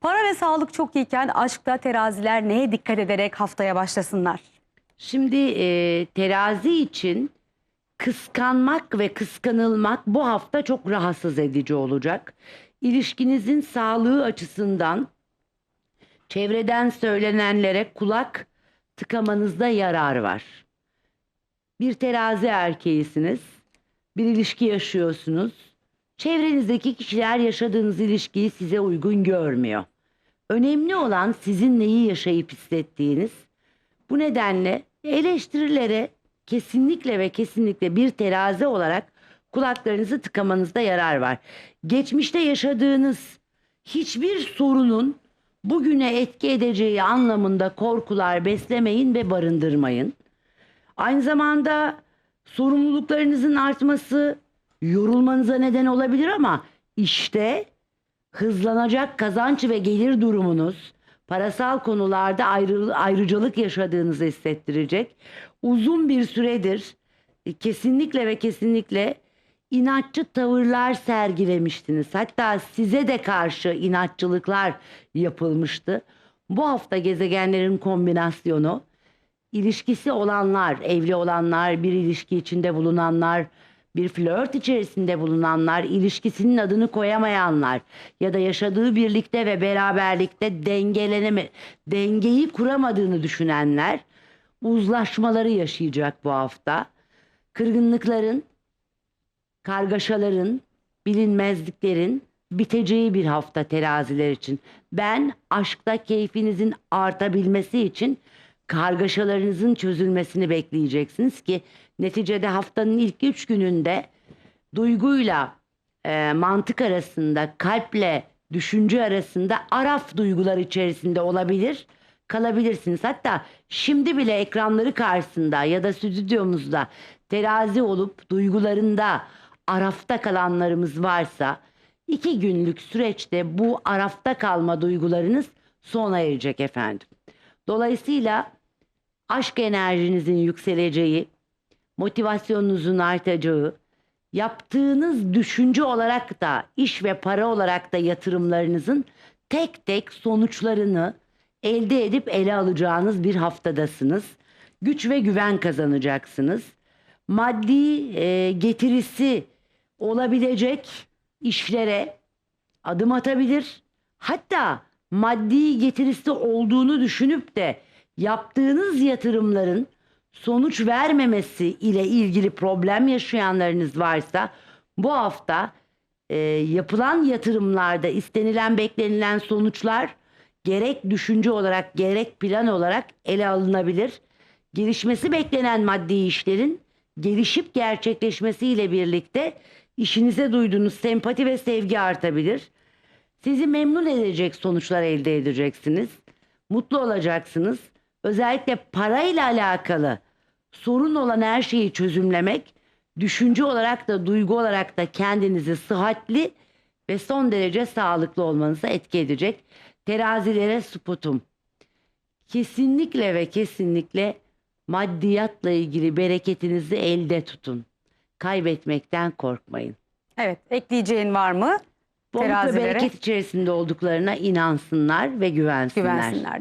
Para ve sağlık çok iyiken aşkta teraziler neye dikkat ederek haftaya başlasınlar? Şimdi e, terazi için kıskanmak ve kıskanılmak bu hafta çok rahatsız edici olacak. İlişkinizin sağlığı açısından çevreden söylenenlere kulak tıkamanızda yarar var. Bir terazi erkeğisiniz, bir ilişki yaşıyorsunuz. Çevrenizdeki kişiler yaşadığınız ilişkiyi size uygun görmüyor. Önemli olan sizin neyi yaşayıp hissettiğiniz. Bu nedenle eleştirilere kesinlikle ve kesinlikle bir terazi olarak kulaklarınızı tıkamanızda yarar var. Geçmişte yaşadığınız hiçbir sorunun bugüne etki edeceği anlamında korkular beslemeyin ve barındırmayın. Aynı zamanda sorumluluklarınızın artması yorulmanıza neden olabilir ama işte hızlanacak kazanç ve gelir durumunuz parasal konularda ayrı, ayrıcalık yaşadığınızı hissettirecek. Uzun bir süredir e, kesinlikle ve kesinlikle inatçı tavırlar sergilemiştiniz. Hatta size de karşı inatçılıklar yapılmıştı. Bu hafta gezegenlerin kombinasyonu ilişkisi olanlar, evli olanlar, bir ilişki içinde bulunanlar, bir flört içerisinde bulunanlar, ilişkisinin adını koyamayanlar ya da yaşadığı birlikte ve beraberlikte dengeleneme, dengeyi kuramadığını düşünenler uzlaşmaları yaşayacak bu hafta. Kırgınlıkların, kargaşaların, bilinmezliklerin biteceği bir hafta teraziler için. Ben aşkta keyfinizin artabilmesi için kargaşalarınızın çözülmesini bekleyeceksiniz ki neticede haftanın ilk üç gününde duyguyla e, mantık arasında, kalple düşünce arasında araf duygular içerisinde olabilir, kalabilirsiniz. Hatta şimdi bile ekranları karşısında ya da stüdyomuzda terazi olup duygularında arafta kalanlarımız varsa iki günlük süreçte bu arafta kalma duygularınız sona erecek efendim. Dolayısıyla aşk enerjinizin yükseleceği, motivasyonunuzun artacağı, yaptığınız düşünce olarak da iş ve para olarak da yatırımlarınızın tek tek sonuçlarını elde edip ele alacağınız bir haftadasınız. Güç ve güven kazanacaksınız. Maddi e, getirisi olabilecek işlere adım atabilir. Hatta maddi getirisi olduğunu düşünüp de yaptığınız yatırımların sonuç vermemesi ile ilgili problem yaşayanlarınız varsa bu hafta e, yapılan yatırımlarda istenilen beklenilen sonuçlar gerek düşünce olarak gerek plan olarak ele alınabilir. Gelişmesi beklenen maddi işlerin gelişip gerçekleşmesiyle birlikte işinize duyduğunuz sempati ve sevgi artabilir. Sizi memnun edecek sonuçlar elde edeceksiniz. Mutlu olacaksınız. Özellikle parayla alakalı sorun olan her şeyi çözümlemek, düşünce olarak da duygu olarak da kendinizi sıhhatli ve son derece sağlıklı olmanıza etki edecek. Terazilere sputum. Kesinlikle ve kesinlikle maddiyatla ilgili bereketinizi elde tutun. Kaybetmekten korkmayın. Evet, ekleyeceğin var mı? Ve Terazilere bereket içerisinde olduklarına inansınlar ve güvensinler. güvensinler diyorsun.